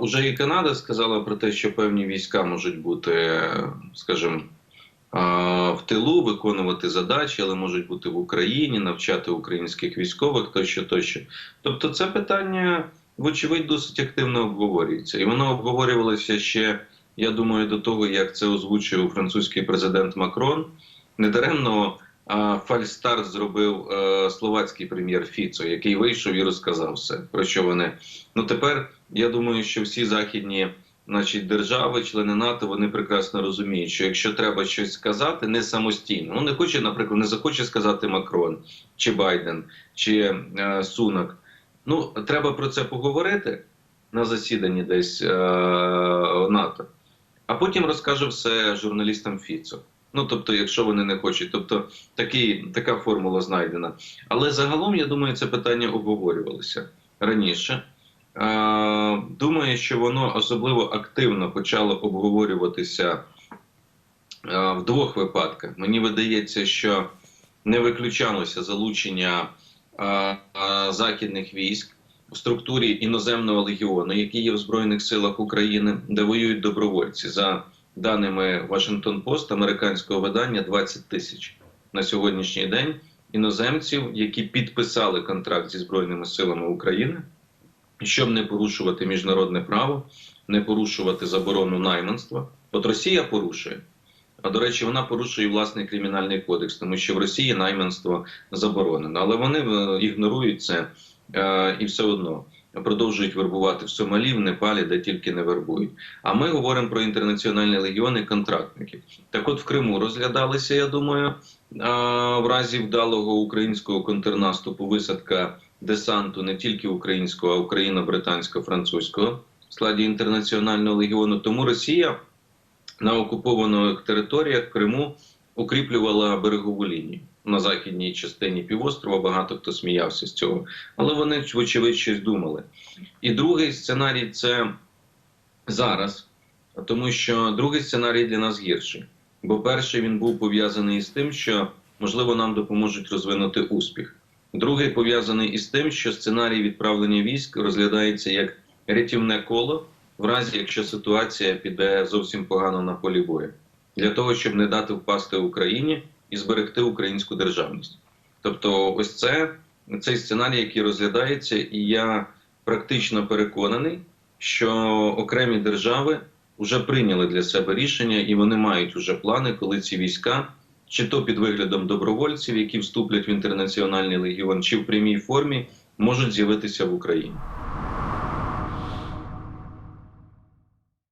Уже і Канада сказала про те, що певні війська можуть бути, скажімо, в тилу, виконувати задачі, але можуть бути в Україні, навчати українських військових тощо, тощо. Тобто, це питання, вочевидь, досить активно обговорюється. І воно обговорювалося ще, я думаю, до того, як це озвучив французький президент Макрон. Недаремно фальстарт зробив е, словацький прем'єр Фіцо, який вийшов і розказав все, про що вони. Ну тепер я думаю, що всі західні значить, держави, члени НАТО, вони прекрасно розуміють, що якщо треба щось сказати, не самостійно, ну не хоче, наприклад, не захоче сказати Макрон чи Байден чи е, Сунак. Ну треба про це поговорити на засіданні десь е, НАТО, а потім розкаже все журналістам Фіцо. Ну, тобто, якщо вони не хочуть, тобто такий, така формула знайдена. Але загалом, я думаю, це питання обговорювалося раніше. Е, Думаю, що воно особливо активно почало обговорюватися е, в двох випадках. Мені видається, що не виключалося залучення е, західних військ в структурі іноземного легіону, який є в Збройних силах України, де воюють добровольці. За даними Вашингтон Пост, американського видання, 20 тисяч на сьогоднішній день іноземців, які підписали контракт зі Збройними силами України щоб не порушувати міжнародне право, не порушувати заборону найманства. От Росія порушує. А до речі, вона порушує власний кримінальний кодекс, тому що в Росії найманство заборонено. Але вони е, ігнорують це і все одно продовжують вербувати в Сомалі, в Непалі, де тільки не вербують. А ми говоримо про інтернаціональні легіони контрактників. Так, от в Криму розглядалися, я думаю, е, в разі вдалого українського контрнаступу висадка десанту не тільки українського, а україно-британсько-французького в складі інтернаціонального легіону. Тому Росія на окупованих територіях Криму укріплювала берегову лінію на західній частині півострова. Багато хто сміявся з цього, але вони вочевидь щось думали. І другий сценарій це зараз, тому що другий сценарій для нас гірший. Бо перший він був пов'язаний з тим, що можливо нам допоможуть розвинути успіх. Другий пов'язаний із тим, що сценарій відправлення військ розглядається як рятівне коло, в разі якщо ситуація піде зовсім погано на полі бою, для того, щоб не дати впасти Україні і зберегти українську державність. Тобто, ось це цей сценарій, який розглядається, і я практично переконаний, що окремі держави вже прийняли для себе рішення, і вони мають уже плани, коли ці війська чи то під виглядом добровольців, які вступлять в інтернаціональний легіон, чи в прямій формі можуть з'явитися в Україні.